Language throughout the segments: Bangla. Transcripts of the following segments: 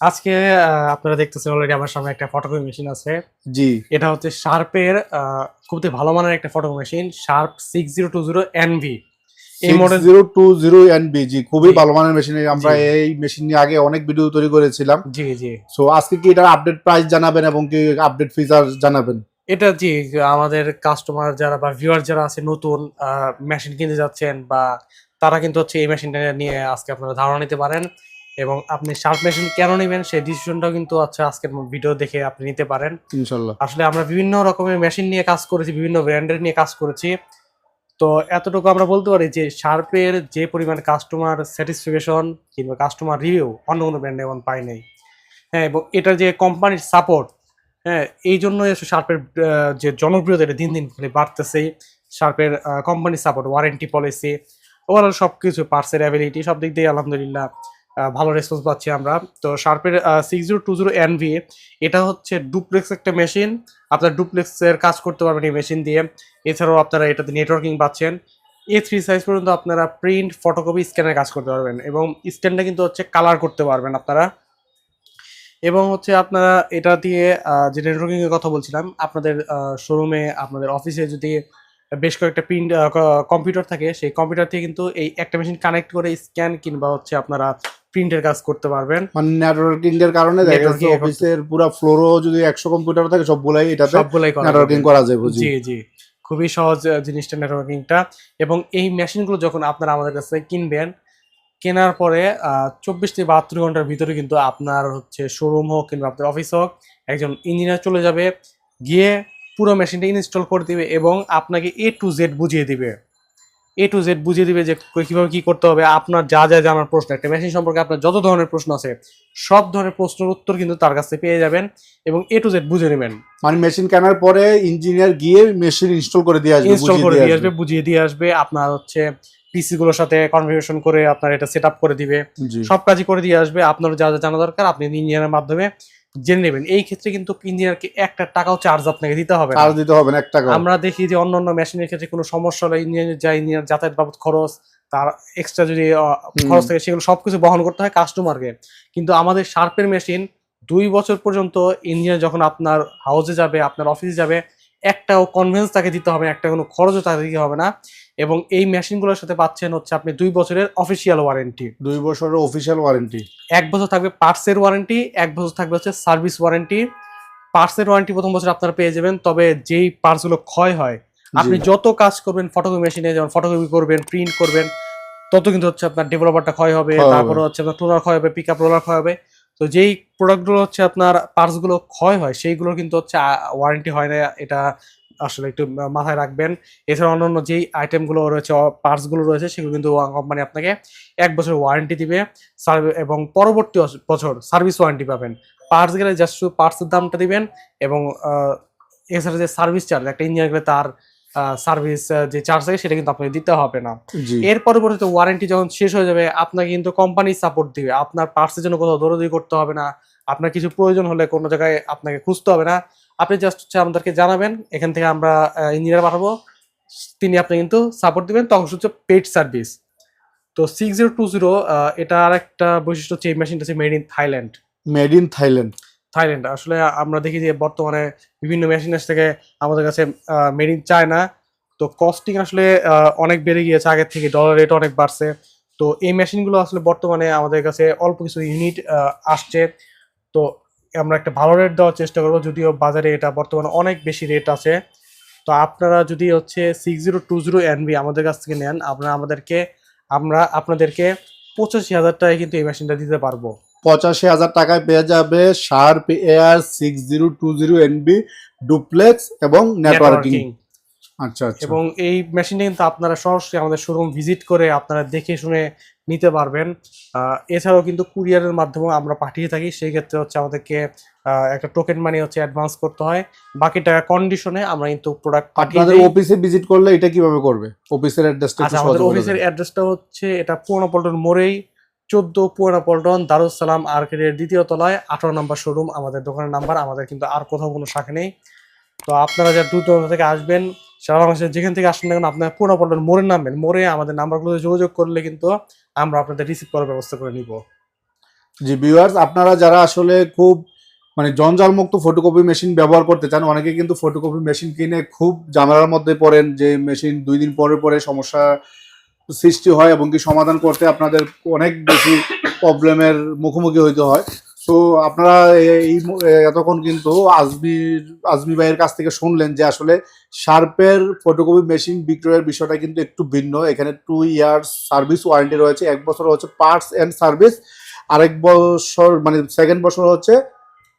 আজকে আপনারা দেখতেছেন অলরেডি আমার সামনে একটা ফটোকপি মেশিন আছে। জি। এটা হচ্ছে শার্পের খুবই ভালো মানের একটা photocopy machine Sharp six zero two zero NV এই model zero two zero NB G খুবই ভালো মানের মেশিন আমরা এই মেশিন নিয়ে আগে অনেক ভিডিও তৈরি করেছিলাম। জি জি। সো আজকে কি এটার আপডেট প্রাইস জানাবেন এবং কি আপডেট ফিচার জানাবেন? এটা জি আমাদের কাস্টমার যারা বা ভিউয়ার যারা আছে নতুন মেশিন কিনতে যাচ্ছেন বা তারা কিন্তু হচ্ছে এই মেশিনটা নিয়ে আজকে আপনারা ধারণা নিতে পারেন। এবং আপনি শার্প মেশিন কেন নেবেন সেই ডিসিশনটাও কিন্তু আছে আজকের ভিডিও দেখে আপনি নিতে পারেন। ইনশাল্লাহ। আসলে আমরা বিভিন্ন রকমের মেশিন নিয়ে কাজ করেছি বিভিন্ন ব্র্যান্ডের নিয়ে কাজ করেছি। তো এতটুকু আমরা বলতে পারি যে শার্পের যে পরিমাণ কাস্টমার স্যাটিসফ্যাকশন কিংবা কাস্টমার রিভিউ অন্য কোনো ব্র্যান্ডে এমন পাই নাই। হ্যাঁ এবং এটার যে কোম্পানির সাপোর্ট হ্যাঁ এই জন্যই শার্পের যে জনপ্রিয়তা এটা দিন দিন খালি বাড়তেছেই শার্পের কোম্পানির সাপোর্ট ওয়ারেন্টি পলিসি ওভারঅল সব কিছু পার্সের অ্যাবিলিটি সব দিক দিয়ে আলহামদুলিল্লাহ। ভালো রেসপন্স পাচ্ছি আমরা। তো শার্পের six zero two zero NV এটা হচ্ছে ডুপ্লেক্স একটা মেশিন আপনার ডুপ্লেক্সের কাজ করতে পারবেন এই মেশিন দিয়ে। এছাড়াও আপনারা এটাতে নেটওয়ার্কিং পাচ্ছেন। এ থ্রি সাইজ পর্যন্ত আপনারা প্রিন্ট ফটোকপি স্ক্যানের কাজ করতে পারবেন এবং স্ক্যানটা কিন্তু হচ্ছে কালার করতে পারবেন আপনারা। এবং হচ্ছে আপনারা এটা দিয়ে যে নেটওয়ার্কিংয়ের কথা বলছিলাম, আপনাদের শোরুমে আপনাদের অফিসে যদি বেশ কয়েকটা প্রিন্ট কম্পিউটার থাকে, সেই কম্পিউটার থেকে কিন্তু এই একটা মেশিন কানেক্ট করে স্ক্যান কিংবা হচ্ছে আপনারা প্রিন্টের কাজ করতে পারবেন। মানে নেটওয়ার্কিং এর কারণে দেখা যাচ্ছে অফিসের পুরো ফ্লোরও যদি একশো কম্পিউটার থাকে সবগুলাই এটাতে সবগুলাই নেটওয়ার্কিং করা যায় বুঝি। জি জি। খুবই সহজ জিনিসটা নেটওয়ার্কিংটা এবং এই মেশিনগুলো যখন আপনারা আমাদের কাছে কিনবেন কেনার পরে চব্বিশ থেকে বাহাত্তর ঘণ্টার ভিতরে কিন্তু আপনার হচ্ছে শোরুম হোক কিংবা আপনার অফিস হোক একজন ইঞ্জিনিয়ার চলে যাবে গিয়ে পুরো মেশিনটা ইনস্টল করে দিবে এবং আপনাকে এ টু জেড বুঝিয়ে দিবে। এ টু জেড বুঝিয়ে দিবে যে কীভাবে কি করতে হবে আপনার যা যা জানার প্রশ্ন একটা মেশিন সম্পর্কে আপনার যত ধরনের প্রশ্ন আছে সব ধরনের প্রশ্নের উত্তর কিন্তু তার কাছে পেয়ে যাবেন এবং এ টু জেড বুঝে নেবেন। মানে মেশিন কেনার পরে ইঞ্জিনিয়ার গিয়ে মেশিন ইনস্টল করে দিয়ে আসবে ইনস্টল করে দিয়ে আসবে। বুঝিয়ে দিয়ে আসবে আপনার হচ্ছে পিসি গুলোর সাথে কনফিগারেশন করে আপনার এটা সেট আপ করে দিবে। সব কাজই করে দিয়ে আসবে আপনার যা যা জানা দরকার আপনি ইঞ্জিনিয়ারের মাধ্যমে জেনে নেবেন এই ক্ষেত্রে কিন্তু ইঞ্জিনিয়ারকে একটা টাকাও চার্জ আপনাকে দিতে হবে চার্জ দিতে হবে না এক টাকা আমরা দেখি যে অন্য অন্য মেশিনের ক্ষেত্রে কোনো সমস্যা হলে ইঞ্জিনিয়ার যা ইঞ্জিনিয়ার যাতায়াত বাবদ খরচ তার এক্সট্রা যদি খরচ থাকে সেগুলো সবকিছু বহন করতে হয় কাস্টমারকে কিন্তু আমাদের শার্পের মেশিন দুই বছর পর্যন্ত ইঞ্জিনিয়ার যখন আপনার হাউসে যাবে আপনার অফিসে যাবে একটাও কনভেন্স তাকে দিতে হবে একটা কোনো খরচও তাকে দিতে হবে না। এবং এই মেশিনগুলোর সাথে পাচ্ছেন হচ্ছে আপনি দুই বছরের অফিসিয়াল ওয়ারেন্টি দুই বছরের অফিসিয়াল ওয়ারেন্টি এক বছর থাকবে পার্টসের ওয়ারেন্টি এক বছর থাকবে হচ্ছে সার্ভিস ওয়ারেন্টি পার্টসের ওয়ারেন্টি প্রথম বছর আপনারা পেয়ে যাবেন তবে যেই পার্টসগুলো ক্ষয় হয় আপনি যত কাজ করবেন ফটোকপি মেশিনে যেমন ফটোকপি করবেন প্রিন্ট করবেন তত কিন্তু হচ্ছে আপনার ডেভেলপারটা ক্ষয় হবে। তারপরে হচ্ছে আপনার টোনার ক্ষয় হবে পিক আপ রোলার ক্ষয় হবে। তো যেই প্রোডাক্টগুলো হচ্ছে আপনার পার্টসগুলো ক্ষয় হয় সেইগুলো কিন্তু হচ্ছে ওয়ারেন্টি হয় না এটা আসলে একটু মাথায় রাখবেন। এছাড়া অন্যান্য যেই আইটেমগুলো রয়েছে পার্টসগুলো রয়েছে সেগুলো কিন্তু কোম্পানি আপনাকে এক বছর ওয়ারেন্টি দিবে। এবং পরবর্তী বছর সার্ভিস ওয়ারেন্টি পাবেন। পার্টস গেলে জাস্ট শুধু পার্টসের দামটা দিবেন এবং এছাড়া যে সার্ভিস চার্জ একটা ইঞ্জিনিয়ার গেলে তার সার্ভিস যে চার্জ থাকে সেটা কিন্তু আপনাকে দিতে হবে না। এর পরবর্তীতে ওয়ারেন্টি যখন শেষ হয়ে যাবে আপনাকে কিন্তু কোম্পানি সাপোর্ট দিবে। আপনার পার্টসের জন্য কোথাও দৌড়দৌড়ি করতে হবে না। আপনার কিছু প্রয়োজন হলে কোনো জায়গায় আপনাকে খুঁজতে হবে না। আপনি জাস্ট হচ্ছে আমাদেরকে জানাবেন এখান থেকে আমরা ইঞ্জিনিয়ার পাঠাবো। তিনি আপনি কিন্তু সাপোর্ট দিবেন। তখন হচ্ছে পেড সার্ভিস তো সিক্স জিরো টু জিরো এটা আর একটা বৈশিষ্ট্য হচ্ছে এই মেশিনটা হচ্ছে made in Thailand made in Thailand Thailand আসলে আমরা দেখি যে বর্তমানে বিভিন্ন মেশিনের থেকে আমাদের কাছে মেড ইন চায়না তো কস্টিং আসলে অনেক বেড়ে গিয়েছে। আগের থেকে ডলার রেট অনেক বাড়ছে। তো এই মেশিনগুলো আসলে বর্তমানে আমাদের কাছে অল্প কিছু ইউনিট আসছে। তো আমরা একটা ভালো রেট দেওয়ার চেষ্টা করব যদিও বাজারে এটা বর্তমানে অনেক বেশি রেট আছে। তো আপনারা যদি হচ্ছে six zero two zero NB আমাদের কাছ থেকে নেন আপনারা আমাদেরকে আমরা আপনাদেরকে পঁচাশি হাজার টাকায় কিন্তু এই মেশিনটা দিতে পারব। পঁচাশি হাজার টাকায় পেয়ে যাবে Sharp air six zero two zero NB duplex এবং নেটওয়ার্কিং নেটওয়ার্কিং আচ্ছা আচ্ছা। এবং এই মেশিনটা কিন্তু আপনারা সরাসরি আমাদের শোরুম ভিজিট করে আপনারা দেখে শুনে নিতে পারবেন। এছাড়াও কিন্তু কুরিয়ারের মাধ্যমে আমরা পাঠিয়ে থাকি। সেই ক্ষেত্রে হচ্ছে আমাদেরকে একটা টোকেন মানি হচ্ছে অ্যাডভান্স করতে হয়। বাকি টাকা কন্ডিশনে আমরা কিন্তু প্রোডাক্ট পাঠিয়ে আপনাদের অফিসে ভিজিট করলে এটা কীভাবে করবে? অফিসের অ্যাড্রেসটা আচ্ছা আমাদের অফিসের অ্যাড্রেসটা হচ্ছে এটা পুরোনো পল্টন মোড়েই চোদ্দ পুরোনো পল্টন দারুস দারুসালাম আর্কেডের দ্বিতীয় তলায় আঠারো নম্বর শোরুম আমাদের দোকানের নাম্বার আমাদের কিন্তু আর কোথাও কোনো শাখা নেই। তো আপনারা যারা দূর দূরান্ত থেকে আসবেন, সারা বাংলাদেশের যেখান থেকে আসেন না কেন, আপনার পুরোনো পল্টন মোড়ে নামবেন। মোড়ে আমাদের নাম্বারগুলোতে যোগাযোগ করলে কিন্তু আমরা আপনাদের রিসিভ করার ব্যবস্থা করে নিব। জি ভিউয়ার্স আপনারা যারা আসলে খুব মানে জঞ্জাল মুক্ত ফটোকপি মেশিন ব্যবহার করতে চান, অনেকে কিন্তু ফটোকপি মেশিন কিনে খুব জামেলার মধ্যে পড়েন, যে মেশিন দুই দিন পরে পরে সমস্যা সৃষ্টি হয় এবং কি সমাধান করতে আপনাদের অনেক বেশি প্রবলেমের মুখোমুখি হইতে হয়। সো আপনারা এই এতক্ষণ কিন্তু আজমির আজমি ভাইয়ের কাছ থেকে শুনলেন যে আসলে শার্পের ফটোকপি মেশিন বিক্রয়ের বিষয়টা কিন্তু একটু ভিন্ন। এখানে টু ইয়ার্স সার্ভিস ওয়ারেন্টি রয়েছে এক বছর হচ্ছে পার্টস এন্ড সার্ভিস আরেক বছর মানে সেকেন্ড বছর হচ্ছে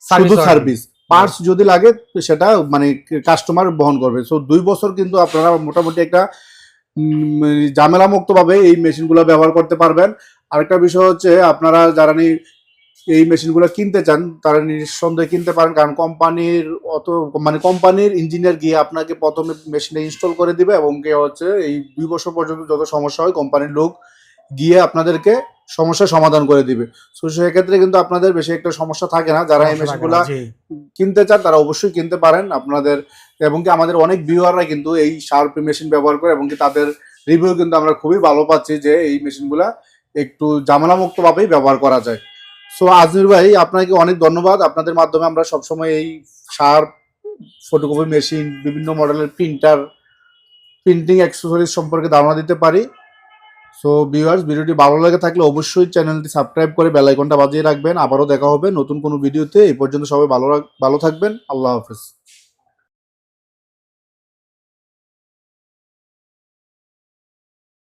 শুধু সার্ভিস পার্টস যদি লাগে সেটা মানে কাস্টমার বহন করবে। সো দুই বছর কিন্তু আপনারা মোটামুটি একটা ঝামেলা মুক্ত ভাবে এই মেশিনগুলো ব্যবহার করতে পারবেন। আরেকটা বিষয় হচ্ছে আপনারা যারা এই মেশিনগুলো কিনতে চান তারা নিঃসন্দেহে কিনতে পারেন কারণ কোম্পানির অত মানে কোম্পানির ইঞ্জিনিয়ার গিয়ে আপনাকে প্রথমে মেশিনে ইনস্টল করে দিবে এবং কে হচ্ছে এই দুই বছর পর্যন্ত যত সমস্যা হয় কোম্পানির লোক গিয়ে আপনাদেরকে সমস্যার সমাধান করে দিবে। তো সেক্ষেত্রে কিন্তু আপনাদের বেশি একটা সমস্যা থাকে না যারা এই মেশিনগুলা কিনতে চান তারা অবশ্যই কিনতে পারেন। আপনাদের এবং কি আমাদের অনেক ভিউয়াররা কিন্তু এই শার্প মেশিন ব্যবহার করে এবং কি তাদের রিভিউ কিন্তু আমরা খুবই ভালো পাচ্ছি যে এই মেশিনগুলা একটু ঝামেলা ভাবেই ব্যবহার করা যায়। সো আজমির ভাই, আপনাকে অনেক ধন্যবাদ। আপনাদের মাধ্যমে আমরা সবসময় এই সার ফটোকপি মেশিন বিভিন্ন মডেলের প্রিন্টার প্রিন্টিং অ্যাক্সেসরিজ সম্পর্কে ধারণা দিতে পারি। সো ভিউয়ার্স ভিডিওটি ভালো লাগে থাকলে অবশ্যই চ্যানেলটি সাবস্ক্রাইব করে বেলাইকনটা বাজিয়ে রাখবেন। আবারও দেখা হবে নতুন কোনো ভিডিওতে এই পর্যন্ত সবাই ভালো ভালো থাকবেন। আল্লাহ হাফেজ।